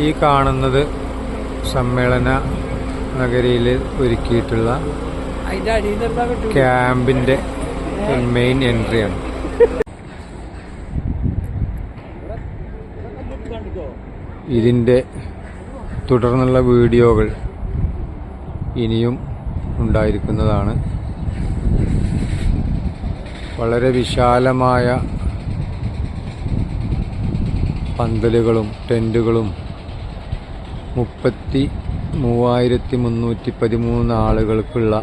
ഈ കാണുന്നത് സമ്മേളന നഗരിയിൽ ഒരുക്കിയിട്ടുള്ള ക്യാമ്പിന്റെ മെയിൻ എൻട്രിയാണ് ഇതിന്റെ തുടർന്നുള്ള വീഡിയോകൾ ഇനിയും ഉണ്ടായിരിക്കുന്നതാണ്. വളരെ വിശാലമായ പന്തലുകളും ടെന്റുകളും മുപ്പത്തി മൂവായിരത്തി മുന്നൂറ്റി പതിമൂന്ന് ആളുകൾക്കുള്ള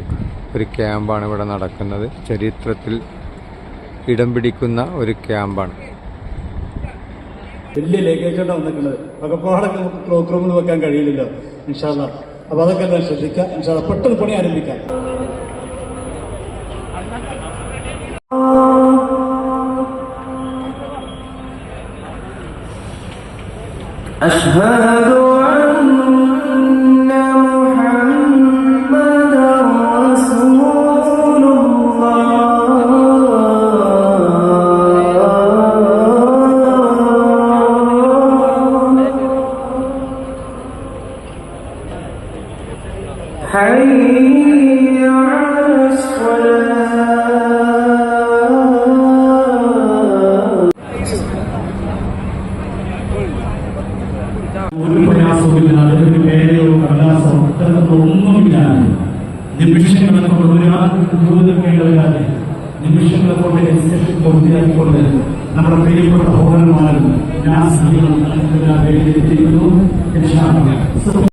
ഒരു ക്യാമ്പാണ് ഇവിടെ നടക്കുന്നത് ചരിത്രത്തിൽ ഇടം പിടിക്കുന്ന ഒരു ക്യാമ്പാണ് വലിയ ലഗേജാണ് വന്നിട്ടുള്ളത് വകപ്പാടൊക്കെ നമുക്ക് ക്ലോക്ക് റൂമിൽ വെക്കാൻ കഴിയില്ലല്ലോ ഇൻഷാല്ല അപ്പൊ അതൊക്കെ എല്ലാം ശ്രദ്ധിക്കാം ഇൻഷാല്ല പെട്ടെന്ന് പണി ആരംഭിക്കാം أشهد حي على الصلاة ഒരു പ്രയാസവുമില്ലാതെ ഒരു പേരെയോ കടലാസോ പുസ്തകത്തോ ഒന്നുമില്ലാതെ നിമിഷങ്ങളെ കൊണ്ട് ഒരാൾക്ക് ചോദിക്കേണ്ടതില്ലാതെ നിമിഷങ്ങളെ കൊണ്ട് രജിസ്ട്രേഷൻ പൂർത്തിയാക്കിക്കൊണ്ട് നമ്മുടെ പ്രിയപ്പെട്ട പൗരന്മാരും ഞാൻ സ്ത്രീകളും വേദിയിലെത്തിയിരുന്നു